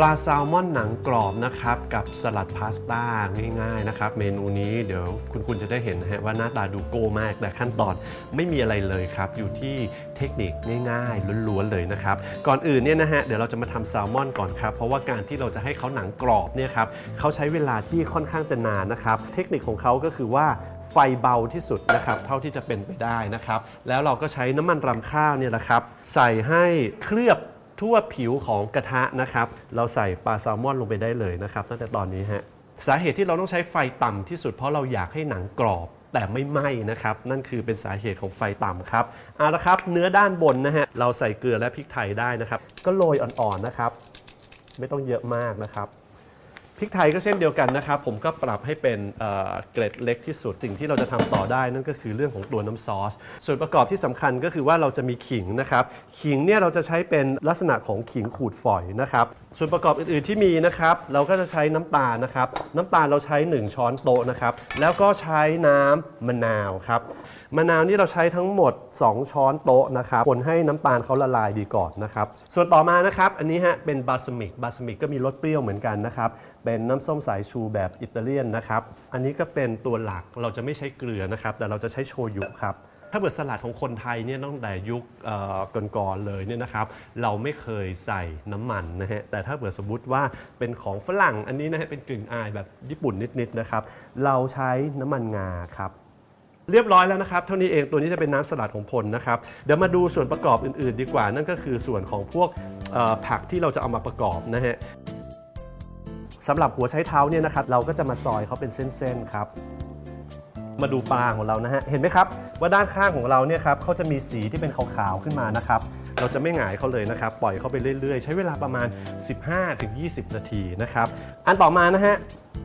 ปลาแซลมอนหนังกรอบนะครับกับสลัดพาสต้าง่ายๆนะครับเมนูนี้เดี๋ยวคุณคุณจะได้เห็นนะฮะว่าหน้าตาดูโก้มาก แต่ขั้นตอนไม่มีอะไรเลยครับ อยู่ที่เทคนิคง่ายๆล้วนๆเลยนะครับ ก่อนอื่นเนี่ยนะฮะเดี๋ยวเราจะมาทำแซลมอนก่อนครับ เพราะว่าการที่เราจะให้เขาหนังกรอบเนี่ยครับเขาใช้เวลาที่ค่อนข้างจะนานนะครับเทคนิคของเขาก็คือว่าไฟเบาที่สุดนะครับเท่าที่จะเป็นไปได้นะครับ แล้วเราก็ใช้น้ำมันรำข้าวเนี่ยแหละครับใส่ให้เคลือบ ทั่วผิวของกระทะนะครับ เราใส่ปลาแซลมอนลงไปได้เลยนะครับ ตั้งแต่ตอนนี้ฮะสาเหตุที่เราต้องใช้ไฟต่ำที่สุดเพราะเราอยากให้หนังกรอบแต่ไม่ไหม้นะครับ นั่นคือเป็นสาเหตุของไฟต่ำครับเอาละครับเนื้อด้านบนนะฮะเราใส่เกลือและพริกไทยได้นะครับ ก็โรยอ่อนๆนะครับ ไม่ต้องเยอะมากนะครับ พริกไทยก็เช่นเดียวกันนะครับ ผมก็ปรับให้เป็นเอ่อเกร็ดเล็กที่สุด สิ่งที่เราจะทำต่อได้นั่นก็คือเรื่องของตัวน้ำซอส ส่วนประกอบที่สำคัญก็คือว่าเราจะมีขิงนะครับ ขิงเนี่ยเราจะใช้เป็นลักษณะของขิงขูดฝอยนะครับ ส่วนประกอบอื่นๆที่มีนะครับ เราก็จะใช้น้ำตาลนะครับ น้ำตาลเราใช้ 1 ช้อนโต๊ะนะครับ แล้วก็ใช้น้ำมะนาวครับ มะนาวนี่เราใช้ทั้งหมด 2 ช้อนโต๊ะนะครับ คนให้น้ำตาลเขาละลายดีก่อนนะครับ ส่วนต่อมานะครับ อันนี้ฮะเป็นบาสมิก บาสมิกก็มีรสเปรี้ยวเหมือนกันนะครับเป็นน้ำส้มสายชูแบบอิตาเลียนนะครับ อันนี้ก็เป็นตัวหลักเราจะไม่ใช้เกลือนะครับ แต่เราจะใช้โชยุครับ ถ้าเกิดสลัดของคนไทยเนี่ยตั้งแต่ยุคก่อนๆเลยเนี่ยนะครับ เราไม่เคยใส่น้ำมันนะฮะ แต่ถ้าเกิดสมมติว่าเป็นของฝรั่งอันนี้นะฮะเป็นกลิ่นอายแบบญี่ปุ่นนิดๆนะครับ เราใช้น้ำมันงาครับเรียบร้อยแล้วนะครับ เท่านี้เองตัวนี้จะเป็นน้ำสลัดของพลนะครับ เดี๋ยวมาดูส่วนประกอบอื่นๆ ดีกว่านั่นก็คือส่วนของพวกผักที่เราจะเอามาประกอบนะฮะ สำหรับหัวใช้เท้าเนี่ยนะครับเราก็จะมาซอยเขาเป็นเส้นๆครับมาดูปลาของเรานะฮะเห็นไหมครับว่าด้านข้างของเราเนี่ยครับเขาจะมีสีที่เป็นขาวๆขึ้นมานะครับ เราจะไม่หงายเขาเลยนะครับ ปล่อยเขาไปเรื่อยๆ ใช้เวลาประมาณ 15-20 นาทีนะครับ อันต่อมานะฮะ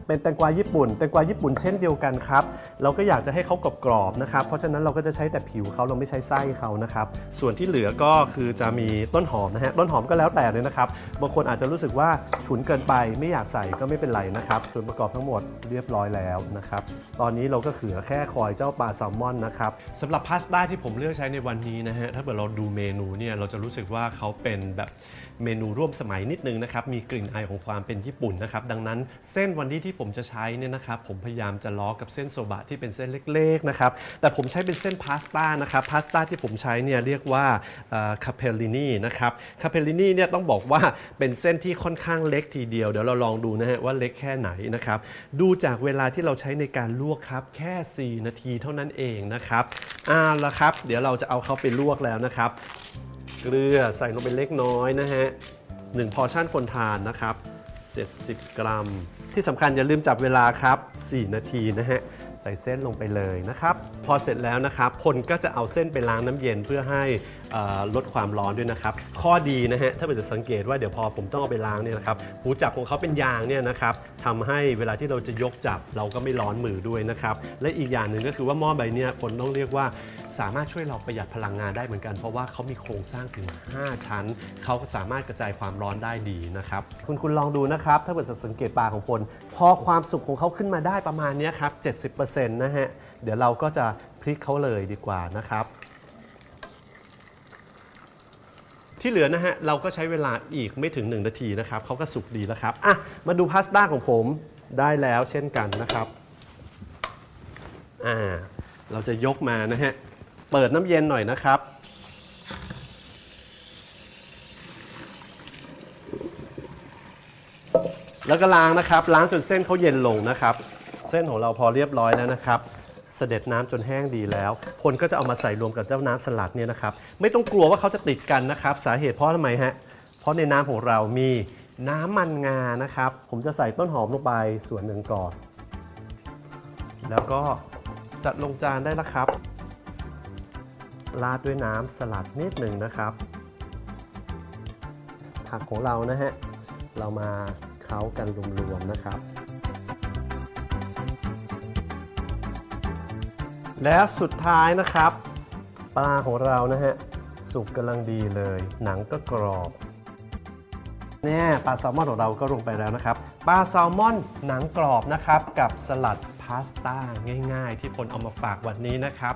เป็นแตงกวาญี่ปุ่น แตงกวาญี่ปุ่นเช่นเดียวกันครับ เราก็อยากจะให้เขากรอบๆนะครับ เพราะฉะนั้นเราก็จะใช้แต่ผิวเขาเราไม่ใช้ไส้เขานะครับ ส่วนที่เหลือก็คือจะมีต้นหอมนะฮะ ต้นหอมก็แล้วแต่เลยนะครับ บางคนอาจจะรู้สึกว่าฉุนเกินไปไม่อยากใส่ก็ไม่เป็นไรนะครับ ส่วนประกอบทั้งหมดเรียบร้อยแล้วนะครับ ตอนนี้เราก็เหลือแค่คอยเจ้าปลาแซลมอนนะครับสำหรับพาสต้าที่ผมเลือกใช้ในวันนี้นะฮะ ถ้าเกิดเราดูเมนูเนี่ยเราจะรู้สึกว่าเขาเป็นแบบเมนูร่วมสมัยนิดนึงนะครับ มีกลิ่นอายของความเป็นญี่ปุ่นนะครับ ดังนั้นเส้นวันนี้ที่ผมจะใช้เนี่ยนะครับ ผมพยายามจะล้อกับเส้นโซบะที่เป็นเส้นเล็กๆนะครับ แต่ผมใช้เป็นเส้นพาสต้านะครับ พาสต้าที่ผมใช้เนี่ยเรียกว่าคาเพลลินีนะครับ คาเพลลินีเนี่ยต้องบอกว่าเป็นเส้นที่ค่อนข้างเล็กทีเดียว เดี๋ยวเราลองดูนะฮะว่าเล็กแค่ไหนนะครับ ดูจากเวลาที่เราใช้ในการลวกครับแค่ 4 นาทีเท่านั้นเองนะครับ อ่าละครับ เดี๋ยวเราจะเอาเขาไปลวกแล้วนะครับ เกลือใส่ลงไปเล็กน้อยนะฮะหนึ่งพอชั่นคนทานนะครับ 70 กรัม ที่สำคัญอย่าลืมจับเวลาครับ 4 นาทีนะฮะใส่เส้นลงไปเลยนะครับ พอเสร็จแล้วนะครับพลก็จะเอาเส้นไปล้างน้ำเย็นเพื่อให้ลดความร้อนด้วยนะครับ ข้อดีนะฮะถ้าเป็นจะสังเกตว่าเดี๋ยวพอผมต้องเอาไปล้างเนี่ยนะครับหูจับของเขาเป็นยางเนี่ยนะครับทำให้เวลาที่เราจะยกจับเราก็ไม่ร้อนมือด้วยนะครับ และอีกอย่างหนึ่งก็คือว่าหม้อใบเนี้ยคนต้องเรียกว่า สามารถช่วยเราประหยัดพลังงานได้เหมือนกัน เพราะว่าเขามีโครงสร้างถึง 5 ชั้น เขาสามารถกระจายความร้อนได้ดีนะครับ คุณคุณลองดูนะครับ ถ้าเกิดสังเกตปลาของพลพอความสุกของเขาขึ้นมาได้ประมาณนี้ครับ 70%นะฮะ เดี๋ยวเราก็จะพลิกเขาเลยดีกว่านะครับที่เหลือนะฮะเราก็ใช้เวลาอีกไม่ถึง 1 นาทีนะครับเขาก็สุกดีแล้วครับอะมาดูพาสต้าของผมได้แล้วเช่นกันนะครับอ่าเราจะยกมานะฮะ เปิดน้ำเย็นหน่อยนะครับ แล้วก็ล้างนะครับ ล้างจนเส้นเขาเย็นลงนะครับ เส้นของเราพอเรียบร้อยแล้วนะครับ เสด็จน้ำจนแห้งดีแล้ว คนก็จะเอามาใส่รวมกับเจ้าน้ำสลัดเนี่ยนะครับ ไม่ต้องกลัวว่าเขาจะติดกันนะครับ สาเหตุเพราะทำไมฮะ เพราะในน้ำของเรามีน้ำมันงานะครับ ผมจะใส่ต้นหอมลงไปส่วนหนึ่งก่อน แล้วก็จัดลงจานได้แล้วครับ ราดด้วยน้ำสลัดนิดหนึ่งนะครับ ผักของเรานะฮะ เรามาเค้ากันรวมๆนะครับ แล้วสุดท้ายนะครับ ปลาของเรานะฮะ สุกกำลังดีเลย หนังก็กรอบเนี่ยปลาแซลมอนของเราก็ลงไปแล้วนะครับ ปลาแซลมอนหนังกรอบนะครับ กับสลัดพาสต้าง่ายๆ ที่พลเอามาฝากวันนี้นะครับ